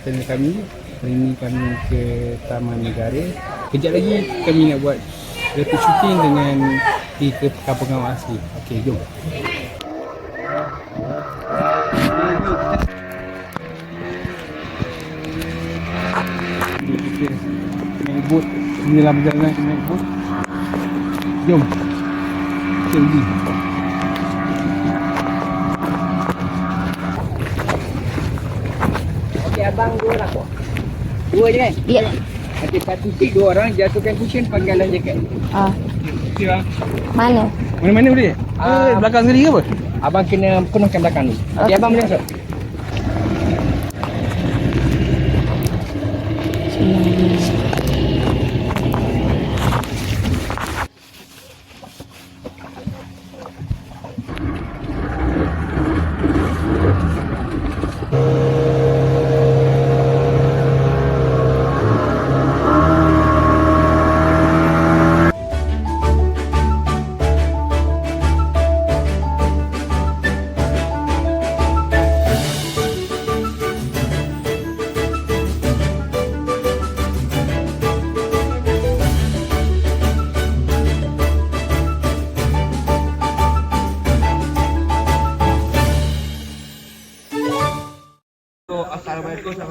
Selamat datang ke channel kami. Hari ini kami ke Taman Negara. Kejap lagi kami nak buat rapid shooting dengan pergi ke kampung-kampung asli. Okey, jom. Naik boat Inilah perjalanan kita naik boat Jom Kita pergi abang dua orang. Dua je kan? Ya. Nanti patusi dua orang, jatuhkan cushion, pakai dalam jaket. Ah, Okey bang mana? Mana-mana boleh? Ah. Ah, belakang sekali ke apa? Abang kena penuhkan belakang ni. Okey, Okey. abang boleh masuk? So,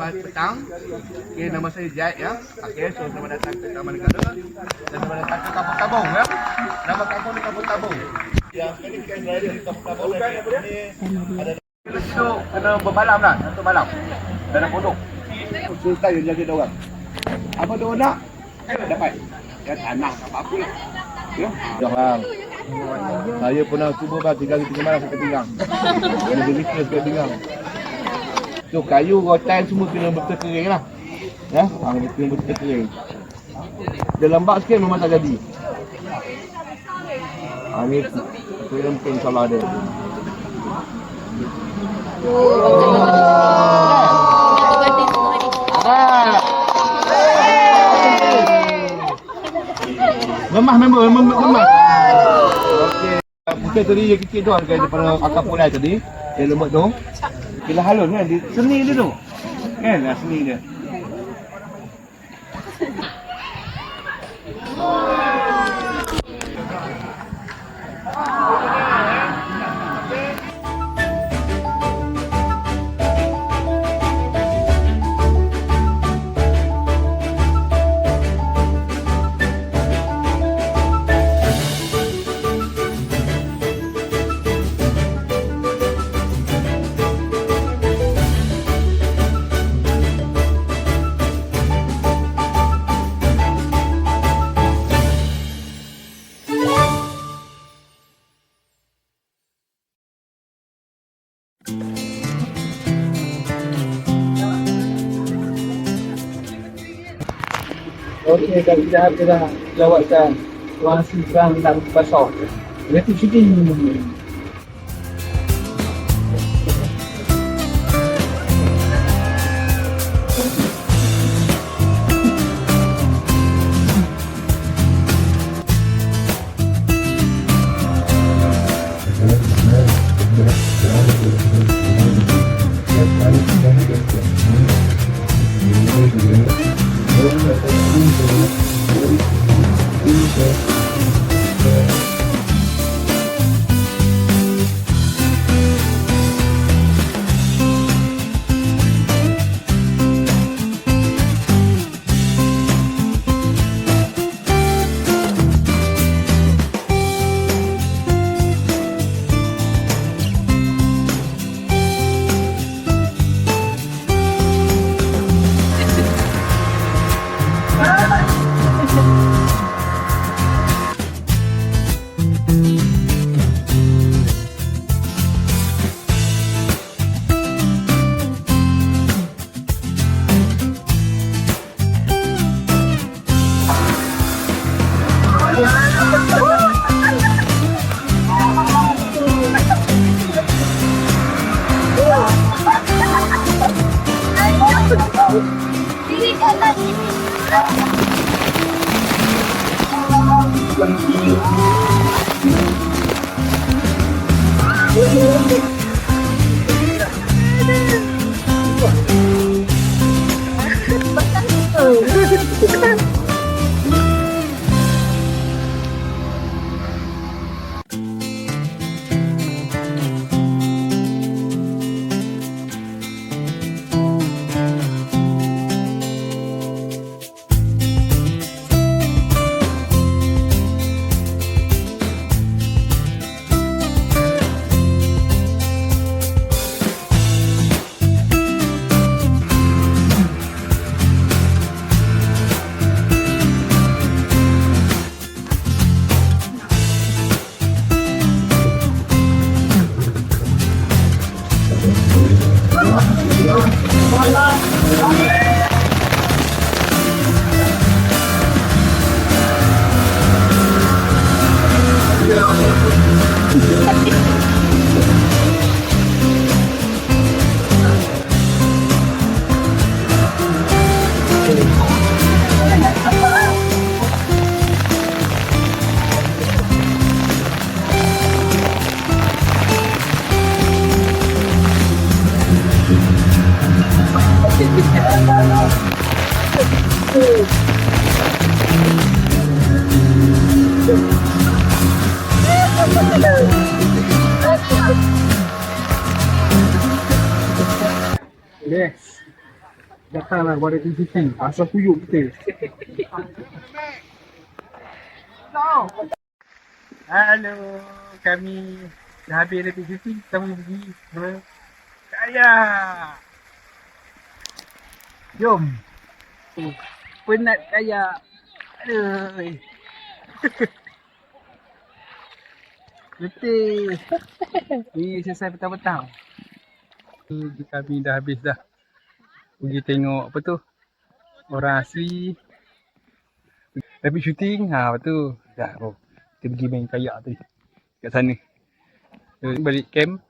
selamat petang. Okay, nama saya Jad ya. Okay, so selamat datang ke Taman Negara dan selamat datang ke Kampung Tabung ya. Nama kampung ni Kampung Tabung. Yang sekali kita berada di Kampung Tabung dan ini ada so, kena bermalam lah, satu malam dalam pondok. Sultan yang jaga dia orang. Apa dia nak? Dapat. Ya tanah apa-apa lah. Ya. Dah bang. Saya pernah cuba bang tiga hari tiga malam sampai pinggang. Kena business kat pinggang. So kayu rotan semua kena betul kering lah. Ya, ha, kena betul kering. Dia lembab sikit memang tak jadi. Ha, ni kena mungkin insyaAllah ada. Lemah member, member lemah. Okey. Mungkin tadi yang kecil tu harga daripada akar pulai tadi. Yang lembut tu. Kira halus kan, dia, seni dia tu. Kan, dia. Okey, kami dah kita lawatkan Tuan Sifran dan Pasar. Rapid shooting. Yes. 关注。Datanglah kepada TCT. Asal kuyuk kita. Halo. Kami dah habis dari TCT. Kita mau pergi ke Kaya. Jom. Oh, penat kaya. Aduh. Letih. Ni selesai petang-petang. Ni kami dah habis dah. Pergi tengok apa tu? Orang asli. Tapi syuting, ha apa tu? Dah, oh. Kita pergi main kayak tadi. Kat sana. So, balik camp,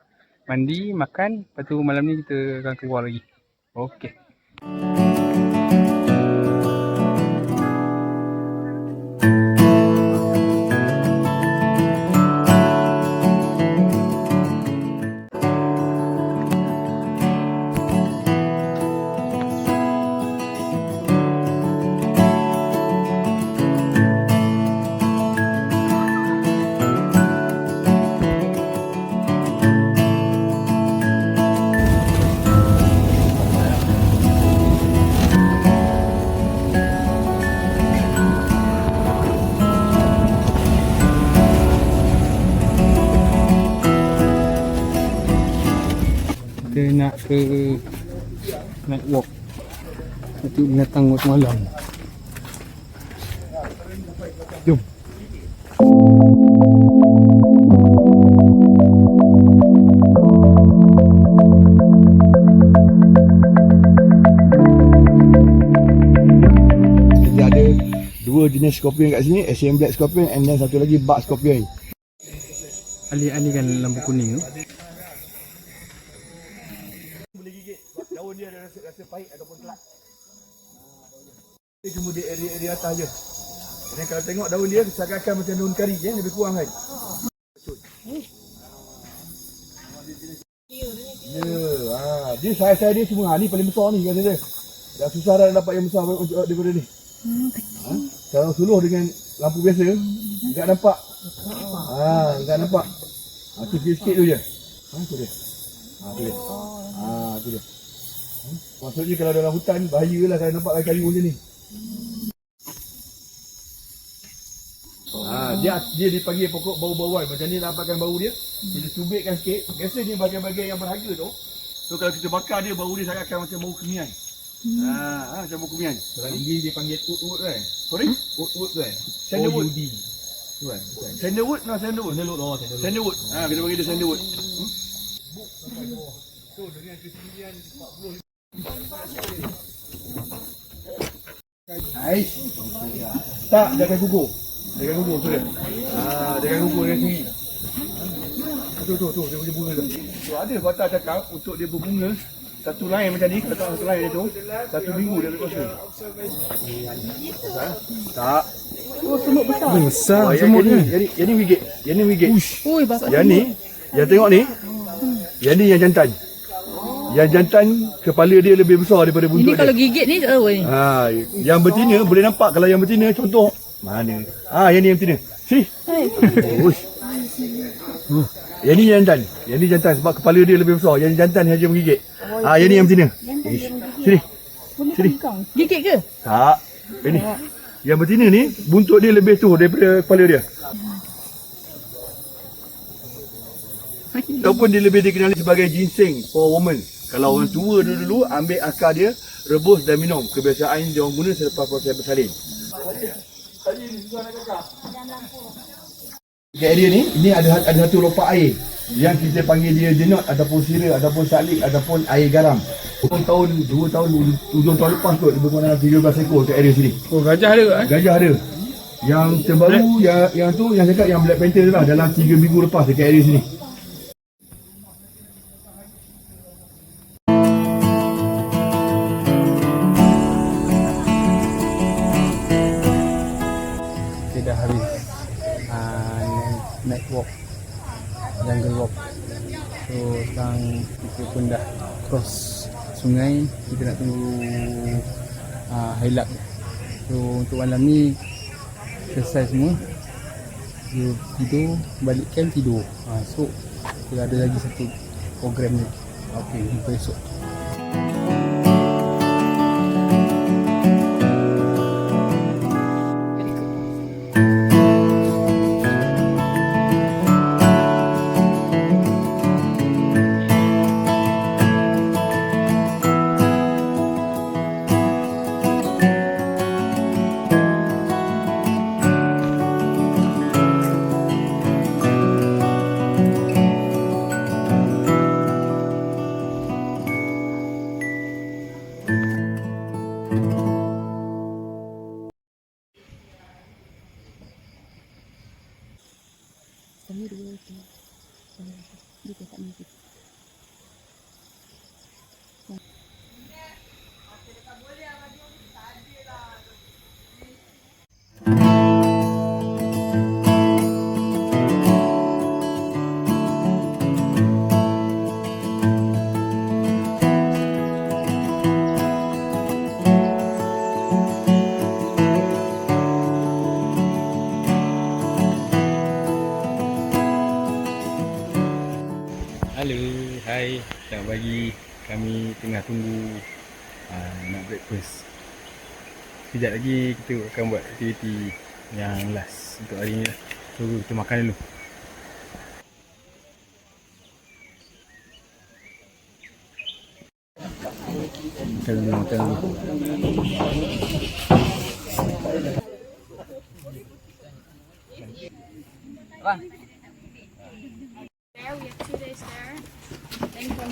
mandi, makan, lepas tu malam ni kita akan keluar lagi. Okey. Kita nak ke night walk. Itu binatang waktu malam. Jom. Dia ada dua jenis scorpion kat sini, Asian black scorpion and then satu lagi bark scorpion. Alih-alih kan lampu kuning tu. Daun dia ada rasa, rasa pahit ataupun kelat. Dia cuma di area-area atas je. Dan kalau tengok daun dia seakan-akan macam daun kari je, lebih kurang kan. Ya, ha, dia saiz-saiz dia semua. Ha, ni paling besar ni kata dia. Dah susah dah dapat yang besar daripada ni. Ha? Kalau suluh dengan lampu biasa, enggak nampak. Ha, enggak nampak. Ha, tu sikit-sikit tu je. Ha, tu dia. Ha, tu dia. Ha, tu dia. Ha? Maksudnya kalau dalam hutan, bahaya lah kalau nampak kayu macam ni. Ha, dia dia dipanggil pokok bau-bauan. Macam ni nampakkan bau dia. Kita cubitkan sikit. Biasanya bahagian-bahagian yang berharga tu. So kalau kita bakar dia, bau dia sangat akan macam bau kemian. Ha, ha, macam bau kemian. Orang Inggeris dia panggil wood wood kan. Sorry? Wood wood kan. Sandalwood. O-U-D. Tu kan. Sandalwood? No, sandalwood. Sandalwood oh sandalwood. Sandalwood. Ha, kita panggil dia sandalwood. Hmm? Ais. Tak, jangan gugur. Jangan gugur tu dia. Ha, jangan gugur dengan sendiri. Tu tu tu dia punya bunga tu. So, ada patah cakap untuk dia berbunga satu lain macam ni, kalau tak satu lain dia tu, satu minggu dia boleh kuasa. Ha? Tak. Besar Oh, semut yang, ni. ni, yang, ni, yang ni wigit. Yang ni wigit. Ui, bapak Yang ni, yang tengok ni, yang ni yang jantan. Yang jantan, kepala dia lebih besar daripada Ini buntut kalau dia. gigit ni tak tahu ni. Ha, yang betina boleh nampak kalau yang betina contoh mana? Ha, yang ni yang betina. Sini. Uish. Hmm. Yang ni yang jantan. Yang ni jantan sebab kepala dia lebih besar. Yang jantan saja menggigit. Ha, yang ni yang betina. Ish. Sini. Sini. Gigit ke? Tak. Ini. Yang betina ni buntut dia lebih tu daripada kepala dia. Ataupun dia lebih dikenali sebagai ginseng for woman. Kalau orang tua dulu-dulu ambil akar dia, rebus dan minum. Kebiasaan dia orang guna selepas proses bersalin. Di area ni, ini ada ada satu lopak air. yang kita panggil dia jenot ataupun sira ataupun salik ataupun air garam. Tahun tahun dua tahun hujung tahun lepas tu lebih kurang dalam 13 ekor kat area sini. Oh gajah ada eh? Gajah ada. Yang terbaru yang yang tu yang cakap yang Black Panther tu lah dalam 3 minggu lepas dekat area sini. Cross sungai kita nak tunggu uh, highlight so untuk malam ni selesai semua. Dia tidur balik camp tidur. Uh, so kita ada lagi satu program ni okay, jumpa esok Hello, hai. Selamat pagi. Kami tengah tunggu uh, nak breakfast. Sekejap lagi kita akan buat aktiviti yang last untuk hari ni lah. So, kita makan dulu. Makan dulu, makan dulu. there. We have two days there. Then from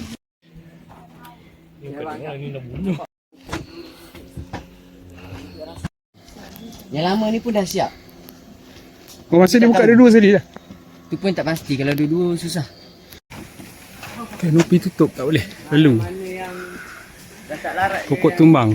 Yang lama ni pun dah siap. Oh, masa dia buka dua-dua sekali dah. Tu pun tak pasti kalau dua-dua susah. Kanopi tutup tak boleh. Lalu. Mana yang dah tak larat Pokok tumbang.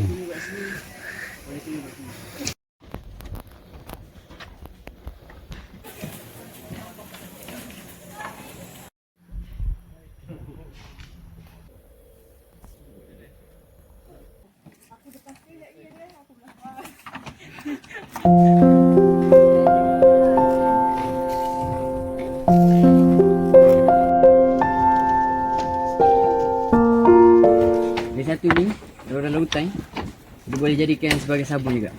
Jadikan sebagai sabun juga.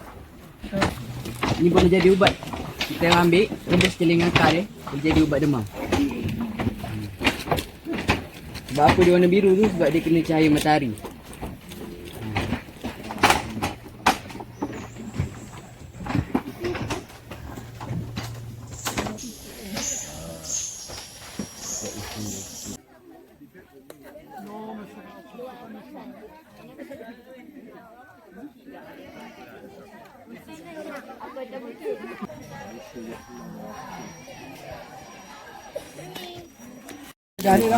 Ni boleh jadi ubat. Kita ambil, rebus telinga akar dia, boleh jadi ubat demam. Sebab apa dia warna biru tu? Sebab dia kena cahaya matahari.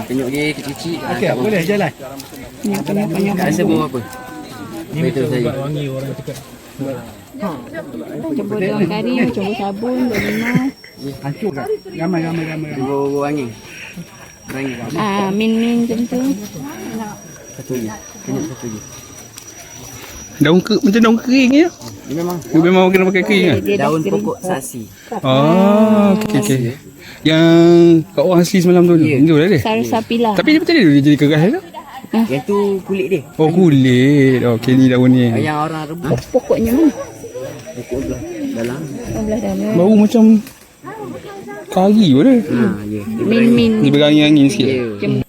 Tengok dia kecil-kecil. Okey, boleh jalan. Tak rasa bau apa. Ni betul saya. campur daun kari, campur sabun, daun limau. Hancur kan? Ramai ramai ramai. Bau-bau angin. Angin. Ah, min-min macam tu. Satu lagi. Kena satu lagi. Daun ke, macam daun kering je. Dia memang Dia memang kena pakai kering kan? Dah daun pokok sasi. Oh, okey okey. Yang kat orang asli semalam tu. Ya. Itu lah dia. Sarsaparilla. Tapi dia betul dia jadi keras tu. Yang tu kulit dia. Oh kulit. Okey ni daun ni. Yang orang rebus. Pokoknya mana? Pokok belah dalam. Belah dalam. Bau macam kari pun dia. Ha, ya. Min-min. Dia berangin-angin sikit. Ya.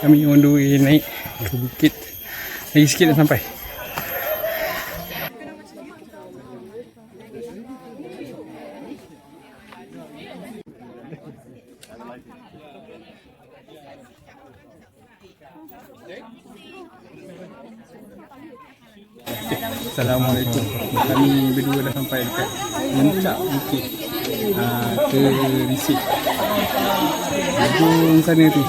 kami on the way naik ke bukit. Lagi sikit dah sampai. Assalamualaikum. Kami berdua dah sampai dekat puncak Bukit. Ha, Ke Risik. Bagung sana tu.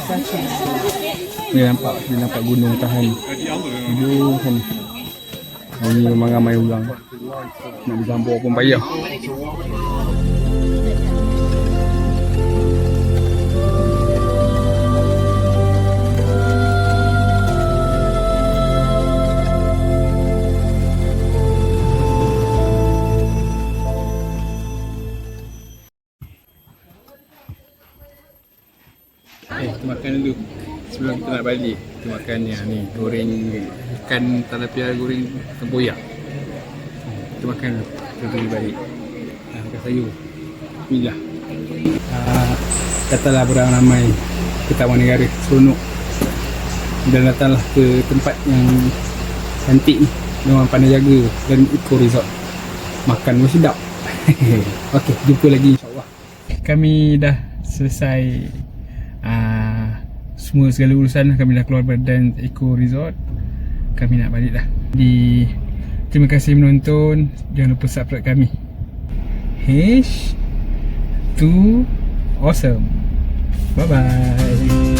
Ni nampak, ni nampak gunung tahan. Ujung sana. Ini memang ramai orang. Nak digambar pun payah. Nak balik. Kita makan yang ni, goreng ikan talapia goreng tempoyak. Kita makan. Kita pergi balik. Nah, makan sayur. Bismillah. Ah, datanglah berang ramai ke Taman Negara seronok dan datanglah ke tempat yang cantik ni memang pandai jaga dan eco resort makan pun sedap Okey, jumpa lagi insyaAllah kami dah selesai uh, semua segala urusan kami dah keluar badan Eco Resort. Kami nak balik dah. Di terima kasih menonton. Jangan lupa subscribe kami. H to awesome. Bye bye